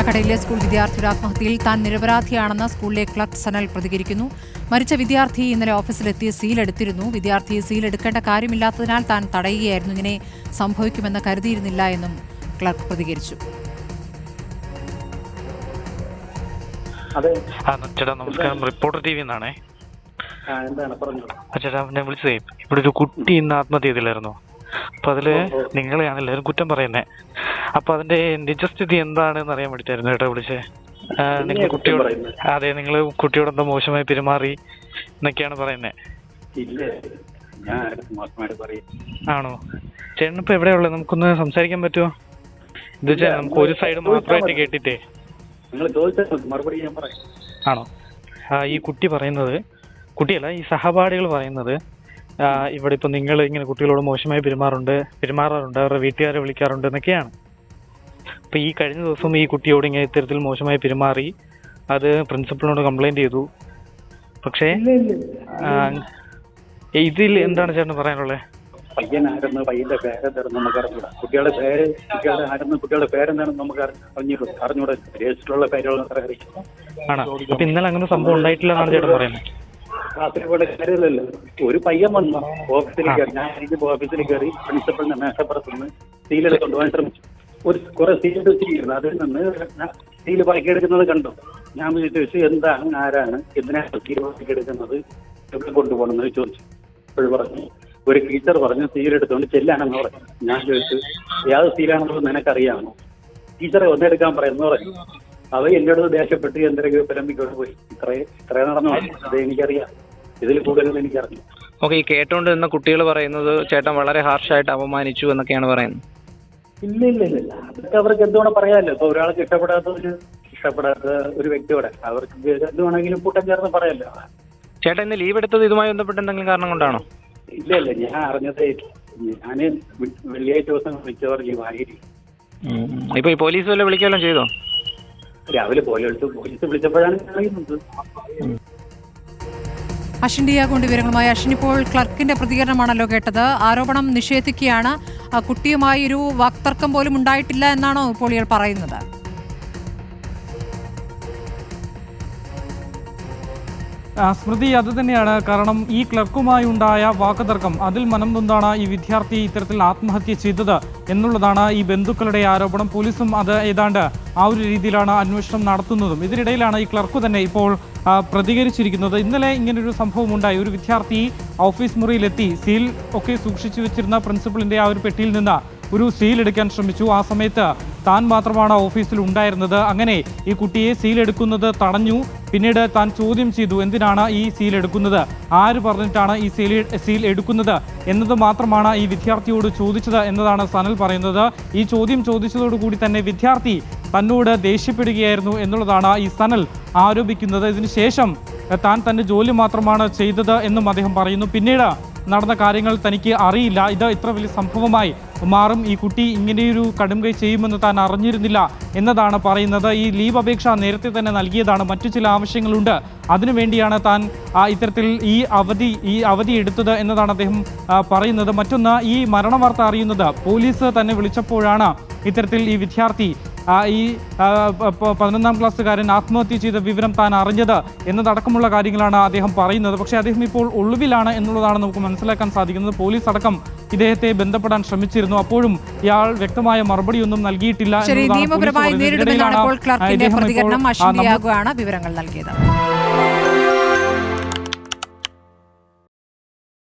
തോട്ടക്കടയിലെ school വിദ്യാർത്ഥിയുടെ ആത്മഹത്യയിൽ താൻ നിരപരാധിയാണെന്ന് സ്കൂളിലെ ക്ലർക്ക് സനൽ പ്രതികരിക്കുന്നു. മരിച്ച വിദ്യാർത്ഥി ഇന്നലെ ഓഫീസിലെത്തി സീലെടുത്തിരുന്നു വിദ്യാർത്ഥി സീലെടുക്കേണ്ട കാര്യമില്ലാത്തതിനാൽ താൻ തടയുകയായിരുന്നു. ഇങ്ങനെ സംഭവിക്കുമെന്ന് കരുതിയിരുന്നില്ല എന്നും ക്ലർക്ക് പ്രതികരിച്ചു. ചേട്ടാ നമസ്കാരം. റിപ്പോർട്ടർ ടി വി എന്നാണേ. ചേട്ടാ ഞാൻ വിളിച്ചതേ ഇവിടെ ഒരു കുട്ടി ഇന്ന് ആത്മഹത്യ ചെയ്തില്ലായിരുന്നോ? അപ്പൊ അതിൽ നിങ്ങളെയാണ് എല്ലാവരും കുറ്റം പറയുന്നത് അപ്പൊ അതിന്റെ നിജസ്ഥിതി എന്താണെന്ന് അറിയാൻ വേണ്ടിട്ടായിരുന്നു കേട്ടോ വിളിച്ചേ. നിങ്ങൾ കുട്ടിയോട് അതെ നിങ്ങൾ കുട്ടിയോട് എന്താ മോശമായി പെരുമാറി എന്നൊക്കെയാണ് പറയുന്നത് ആണോ? ചേട്ടൻ ഇപ്പൊ എവിടെയുള്ളത് നമുക്കൊന്ന് സംസാരിക്കാൻ പറ്റുമോ ഇത് നമുക്ക് ഒരു സൈഡ് മാത്രമായിട്ട് കേട്ടിട്ടേ. ആണോ? ഈ കുട്ടി പറയുന്നത് കുട്ടിയല്ല ഈ സഹപാഠികൾ പറയുന്നത് ഇവിടെ ഇപ്പൊ നിങ്ങൾ ഇങ്ങനെ കുട്ടികളോട് മോശമായി പെരുമാറുണ്ട് പെരുമാറാറുണ്ട് അവരുടെ വീട്ടുകാരെ വിളിക്കാറുണ്ട് എന്നൊക്കെയാണ്. അപ്പൊ ഈ കഴിഞ്ഞ ദിവസം ഈ കുട്ടിയോട് ഇങ്ങനെ ഇത്തരത്തിൽ മോശമായി പെരുമാറി അത് പ്രിൻസിപ്പളിനോട് കംപ്ലൈന്റ് ചെയ്തു. പക്ഷേ ഇതിൽ എന്താണ് ചേട്ടൻ പറയാനുള്ളത് പയ്യൻ ആരെന്ന് പയ്യന്റെ പേരെന്താണെന്ന് നമുക്ക് അറിഞ്ഞൂടാ കുട്ടികളുടെ പേര് കുട്ടികളുടെ ആരെന്ന് കുട്ടികളുടെ പേരെന്താണെന്ന് നമുക്ക് അറി- അറിഞ്ഞൂടാ. അറിഞ്ഞൂടാ. രജിസ്റ്ററിലുള്ള പേരുകൾ ഇന്നലെ അങ്ങനെ സംഭവം ഉണ്ടായിട്ടില്ല എന്നാണ് ചേട്ടൻ പറയുന്നത്. കാര്യമില്ലല്ലോ. ഒരു പയ്യൻ വന്നു. ഓഫീസിൽ കയറി. ഞാൻ എനിക്ക് ഓഫീസിൽ കയറി പ്രിൻസിപ്പളിന്റെ മേശപ്പുറത്തുനിന്ന് നിന്ന് സീലെടുത്ത് കൊണ്ടുപോകാൻ ശ്രമിച്ചു. ഒരു കുറെ സീൽ വെച്ചിരിക്കുന്നു. അതിൽ നിന്ന് സീൽ ബാക്കിയെടുക്കുന്നത് കണ്ടു. ഞാൻ ചോദിച്ചു എന്താണ് ആരാണ് എന്തിനാണ് സീൽ ബാക്കിയെടുക്കുന്നത് എവിടെ കൊണ്ടുപോകണമെന്ന് ചോദിച്ചു. അപ്പോൾ പറഞ്ഞു ഒരു ടീച്ചർ പറഞ്ഞു സീലെടുത്തുകൊണ്ട് ചെല്ലാണെന്ന് പറഞ്ഞു. ഞാൻ ചോദിച്ചു ഏത് സീലാണെന്നുള്ളത് നിനക്കറിയാമോ? ടീച്ചറെ ഒന്നെടുക്കാൻ പറയുന്നു പറഞ്ഞു. അവ എന്നോട് ദേഷ്യപ്പെട്ട് എന്തെങ്കിലും പരമ്പിക്കൊണ്ട് പോയി? ഇത്രേ ഇത്രേ നടന്നു അത് എനിക്കറിയാം. ഇതിൽ എനിക്ക് എനിക്കറിഞ്ഞു ഓക്കെ ഈ കേട്ടോണ്ട് നിന്ന കുട്ടികൾ പറയുന്നത് ചേട്ടൻ വളരെ ഹാർഷായിട്ട് അപമാനിച്ചു എന്നൊക്കെയാണ് പറയുന്നത്. ഇല്ല ഇല്ല ഇല്ല അതൊക്കെ അവർക്ക് എന്തുവേണം പറയാമല്ലോ. ഇപ്പൊ ഒരാൾക്ക് ഇഷ്ടപ്പെടാത്ത ഒരു ഇഷ്ടപ്പെടാത്ത ഒരു വ്യക്തിയോടെ അവർക്ക് എന്ത് വേണമെങ്കിലും കൂട്ടം ചേർന്ന് പറയാമല്ലോ. ചേട്ടൻ ഇന്ന് ലീവ് എടുത്തത് ഇതുമായി ബന്ധപ്പെട്ട് എന്തെങ്കിലും കാരണം കൊണ്ടാണോ? ഇല്ല ഇല്ല ഞാൻ അറിഞ്ഞതേ വെ- വെള്ളിയാഴ്ച ദിവസം വിളിച്ചവർ ലീവായിരിക്കും ഇപ്പൊ ഈ പോലീസ് വല്ല വിളിക്കുകയെല്ലാം ചെയ്തോ? രാവിലെ പോലീസ് പോലീസ് വിളിച്ചപ്പോഴാണ് ഞാൻ അറിയുന്നത് അശ്വിൻ ഡിയാഗോണ്ട് വിവരങ്ങളുമായി. അശ്വിൻ ഇപ്പോൾ ക്ലർക്കിന്റെ പ്രതികരണമാണല്ലോ കേട്ടത്. ആരോപണം നിഷേധിക്കുകയാണ്. കുട്ടിയുമായി ഒരു വാക്തർക്കം പോലും ഉണ്ടായിട്ടില്ല എന്നാണോ ഇപ്പോൾ ഇയാൾ പറയുന്നത്? സ്മൃതി അത് തന്നെയാണ്. കാരണം ഈ ക്ലർക്കുമായി ഉണ്ടായ വാക്കുതർക്കം അതിൽ മനം നൊന്താണ് ഈ വിദ്യാർത്ഥി ഇത്തരത്തിൽ ആത്മഹത്യ ചെയ്തത് എന്നുള്ളതാണ് ഈ ബന്ധുക്കളുടെ ആരോപണം. പോലീസും അത് ഏതാണ്ട് ആ ഒരു രീതിയിലാണ് അന്വേഷണം നടത്തുന്നതും. ഇതിനിടയിലാണ് ഈ ക്ലർക്ക് തന്നെ ഇപ്പോൾ പ്രതികരിച്ചിരിക്കുന്നത്. ഇന്നലെ ഇങ്ങനൊരു സംഭവം ഉണ്ടായി ഒരു വിദ്യാർത്ഥി ഓഫീസ് മുറിയിലെത്തി. സീൽ ഒക്കെ സൂക്ഷിച്ചു വെച്ചിരുന്ന പ്രിൻസിപ്പളിന്റെ ആ ഒരു പെട്ടിയിൽ നിന്ന് ഒരു സീൽ എടുക്കാൻ ശ്രമിച്ചു. ആ സമയത്ത് താൻ മാത്രമാണ് ഓഫീസിൽ ഉണ്ടായിരുന്നത്. അങ്ങനെ ഈ കുട്ടിയെ സീൽ എടുക്കുന്നത് തടഞ്ഞു. പിന്നീട് താൻ ചോദ്യം ചെയ്തു എന്തിനാണ് ഈ സീൽ എടുക്കുന്നത്? ആര് പറഞ്ഞിട്ടാണ് ഈ സീൽ സീൽ എടുക്കുന്നത്? എന്നത് മാത്രമാണ് ഈ വിദ്യാർത്ഥിയോട് ചോദിച്ചത് എന്നതാണ് സനൽ പറയുന്നത്. ഈ ചോദ്യം ചോദിച്ചതോടുകൂടി തന്നെ വിദ്യാർത്ഥി തന്നോട് ദേഷ്യപ്പെടുകയായിരുന്നു എന്നുള്ളതാണ് ഈ സനൽ ആരോപിക്കുന്നത്. ഇതിനുശേഷം താൻ തന്റെ ജോലി മാത്രമാണ് ചെയ്തത് എന്നും അദ്ദേഹം പറയുന്നു. പിന്നീട് നടന്ന കാര്യങ്ങൾ തനിക്ക് അറിയില്ല. ഇത് ഇത്ര വലിയ സംഭവമായി മാറും. ഈ കുട്ടി ഇങ്ങനെയൊരു കടുംകൈ ചെയ്യുമെന്ന് താൻ അറിഞ്ഞിരുന്നില്ല എന്നതാണ് പറയുന്നത്. ഈ ലീവ് അപേക്ഷ നേരത്തെ തന്നെ നൽകിയതാണ്. മറ്റു ചില ആവശ്യങ്ങളുണ്ട്. അതിനുവേണ്ടിയാണ് താൻ ഇത്തരത്തിൽ ഈ അവധി ഈ അവധി എടുത്തത് എന്നതാണ് അദ്ദേഹം പറയുന്നത്. മറ്റൊന്ന് ഈ മരണ വാർത്ത അറിയുന്നത് പോലീസ് തന്നെ വിളിച്ചപ്പോഴാണ് ഇത്തരത്തിൽ ഈ വിദ്യാർത്ഥി ഈ പതിനൊന്നാം ക്ലാസ്സുകാരൻ ആത്മഹത്യ ചെയ്ത വിവരം താൻ അറിഞ്ഞത് എന്നതടക്കമുള്ള കാര്യങ്ങളാണ് അദ്ദേഹം പറയുന്നത്. പക്ഷേ അദ്ദേഹം ഇപ്പോൾ ഒളിവിലാണ് എന്നുള്ളതാണ് നമുക്ക് മനസ്സിലാക്കാൻ സാധിക്കുന്നത്. പോലീസ് അടക്കം ഇദ്ദേഹത്തെ ബന്ധപ്പെടാൻ ശ്രമിച്ചിരുന്നു. അപ്പോഴും ഇയാൾ വ്യക്തമായ മറുപടിയൊന്നും നൽകിയിട്ടില്ല എന്നുള്ളതാണ് വിവരങ്ങൾ നൽകിയത്.